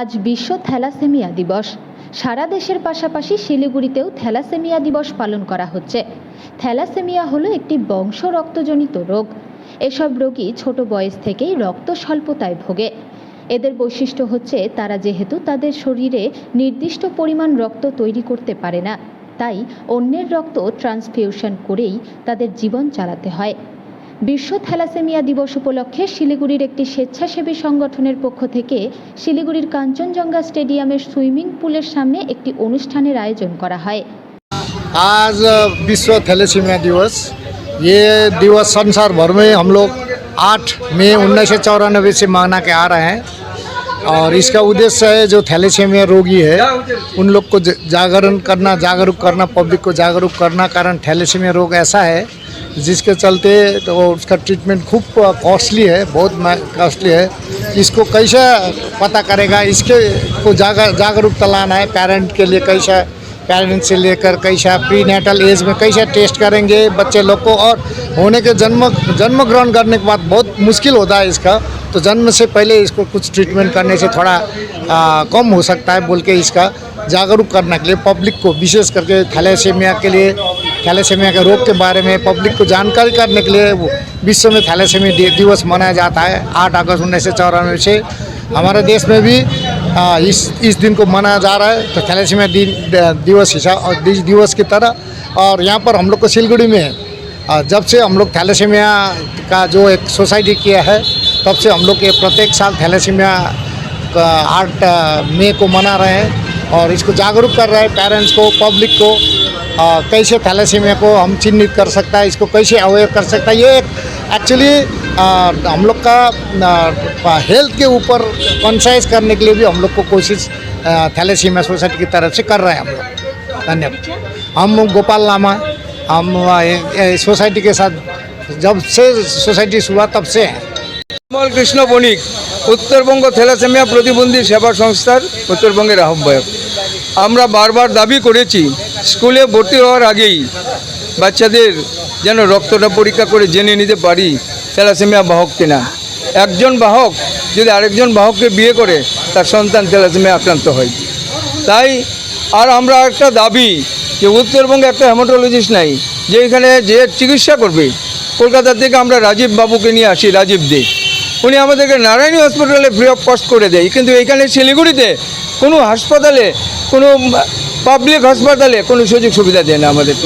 আজ বিশ্ব থ্যালাসেমিয়া দিবস। সারা দেশের পাশাপাশি শিলিগুড়িতেও থ্যালাসেমিয়া দিবস পালন করা হচ্ছে। থ্যালাসেমিয়া হলো একটি বংশ রক্তজনিত রোগ। এসব রোগী ছোট বয়স থেকেই রক্ত স্বল্পতায় ভোগে। এদের বৈশিষ্ট্য হচ্ছে তারা যেহেতু তাদের শরীরে নির্দিষ্ট পরিমাণ রক্ত তৈরি করতে পারে না, তাই অন্যের রক্ত ট্রান্সফিউশন করেই তাদের জীবন চালাতে হয়। বিশ্ব থ্যালাসেমিয়া দিবস উপলক্ষে শিলিগুড়ির একটি স্বেচ্ছাসেবী সংগঠনের পক্ষ থেকে শিলিগুড়ির কাঞ্চনজঙ্ঘা স্টেডিয়ামের সুইমিং পুলের সামনে একটি অনুষ্ঠানের আয়োজন করা হয় आज विश्व थैलेसीमिया दिवस ये दिवस संसार भर में हम लोग 8 मई उन्नीस सौ चौरानबे से मना के आ रहे हैं और इसका उद्देश्य है जो थैलेसीमिया रोगी है उन लोग को ज- जागरण करना जागरूक करना पब्लिक को जागरूक करना कारण थैलेसीमिया रोग ऐसा है जिसके चलते तो उसका ट्रीटमेंट खूब कॉस्टली है बहुत कॉस्टली है। इसको कैसा पता करेगा? इसके को जागर जागरूकता लाना है पेरेंट के लिए कैसा पेरेंट्स से लेकर कैसा प्री नेटल एज में कैसा टेस्ट करेंगे बच्चे लोग को? और होने के जन्म जन्म ग्रहण करने के बाद बहुत मुश्किल होता है इसका। तो जन्म से पहले इसको कुछ ट्रीटमेंट करने से थोड़ा आ, कम हो सकता है बोल के इसका जागरूक करने के लिए पब्लिक को विशेष करके थैलेसीमिया के लिए थैलेसीमिया के रोग के बारे में पब्लिक को जानकारी करने के लिए विश्व में थैलेसेमिया दिवस मनाया जाता है आठ अगस्त उन्नीस सौ चौरानवे से। हमारे देश में भी आ, इस इस दिन को मनाया जा रहा है तो थैलेसेमिया दिन दिवस हिसाब दिवस की तरह। और यहाँ पर हम लोग को सिलगुड़ी में जब से हम लोग थैलेसेमिया का जो एक सोसाइटी किया है तब से हम लोग ये प्रत्येक साल थैलेसेमिया का आठ मई को मना रहे हैं। और इसको जागरूक कर रहे हैं पेरेंट्स को पब्लिक को आ, कैसे थैलेसीमिया को हम चिन्हित कर सकता है इसको कैसे अवेयर कर सकता है ये एक्चुअली हम लोग का हेल्थ के ऊपर कॉन्साइज करने के लिए भी हम लोग को कोशिश आ, थैलेसीमिया सोसाइटी की तरफ से कर रहे हैं हम लोग धन्यवाद हम गोपाल लामा हम आ, ये- ये सोसाइटी के साथ जब से सोसाइटी शुरुआत तब से हैं কমল কৃষ্ণ বণিক উত্তরবঙ্গ থ্যালাসেমিয়া প্রতিবন্ধী সেবা সংস্থার উত্তরবঙ্গের আহ্বায়ক আমরা বারবার দাবি করেছি, স্কুলে ভর্তি হওয়ার আগেই বাচ্চাদের যেন রক্তটা পরীক্ষা করে জেনে নিতে পারি, থ্যালাসেমিয়া বাহক কিনা। একজন বাহক, যদি আরেকজন বাহককে বিয়ে করে, তার সন্তান থ্যালাসেমিয়া আক্রান্ত হয়। তাই আর আমরা একটা দাবি যে উত্তরবঙ্গে একটা হেমাটোলজিস্ট নাই, যে এখানে যে চিকিৎসা করবে। কলকাতা থেকে আমরা রাজীব বাবুকে নিয়ে আসি, রাজীব দে। উনি আমাদেরকে নারায়ণী হসপিটালে ফ্রি অফ কস্ট করে দেয়। কিন্তু এখানে শিলিগুড়িতে কোনো হাসপাতালে, কোনো পাবলিক হাসপাতালে কোনো সুযোগ সুবিধা দেয় না আমাদের।